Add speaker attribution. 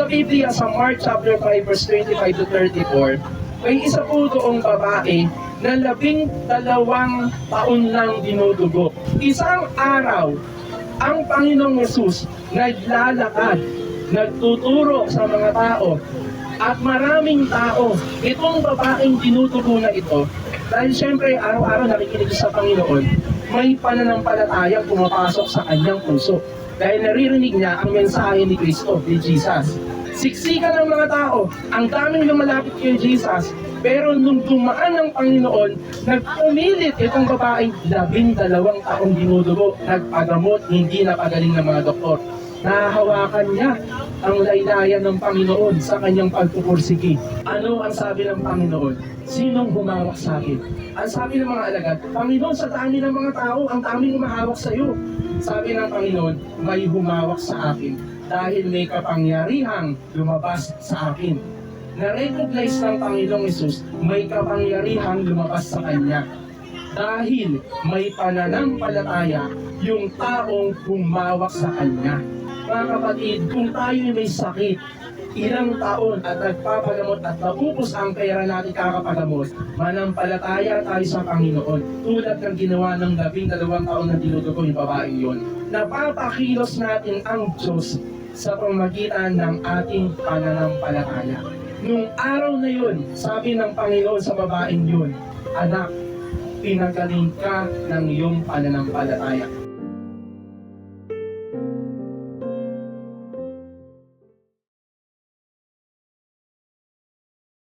Speaker 1: Sa Biblia, sa Mark chapter 5, verse 25 to 34, may isa po doong babae na labing dalawang taon lang dinudugo. Isang araw, ang Panginoong Yesus naglalakad, nagtuturo sa mga tao, at maraming tao, itong babaeng dinudugo na ito, dahil siyempre araw-araw nakikinig sa Panginoon, may pananampalatayang pumapasok sa kanyang puso. Dahil naririnig niya ang mensahe ni Kristo, ni Jesus. Siksikan ng mga tao, ang daming lumalapit kay Jesus, pero nung dumaan ng Panginoon, nagpumilit itong babaeng labing dalawang taong dinudugo, nagpagamot, hindi napagaling ng mga doktor. Nahahawakan niya ang laylayan ng Panginoon sa kanyang pagpupursigi. Ano ang sabi ng Panginoon? Sinong humawak sa akin? Ang sabi ng mga alagad, Panginoon, sa dami ng mga tao, ang daming humahawak sa iyo. Sabi ng Panginoon, may humawak sa akin dahil may kapangyarihang lumabas sa akin. Na-recognize ng Panginoong Isus, may kapangyarihang lumabas sa Kanya. Dahil may pananampalataya yung taong humawak sa Kanya. Mga kapatid, kung tayo may sakit, ilang taon at nagpapagamot at napupos ang pera natin kakapagamot, manampalataya tayo sa Panginoon. Tulad ng ginawa ng labing dalawang taon na dinudugo yung babaeng yun. Napapakilos natin ang Diyos sa pamagitan ng ating pananampalataya. Nung araw na yun, sabi ng Panginoon sa babaeng yun, Anak, pinagaling ka ng iyong pananampalataya.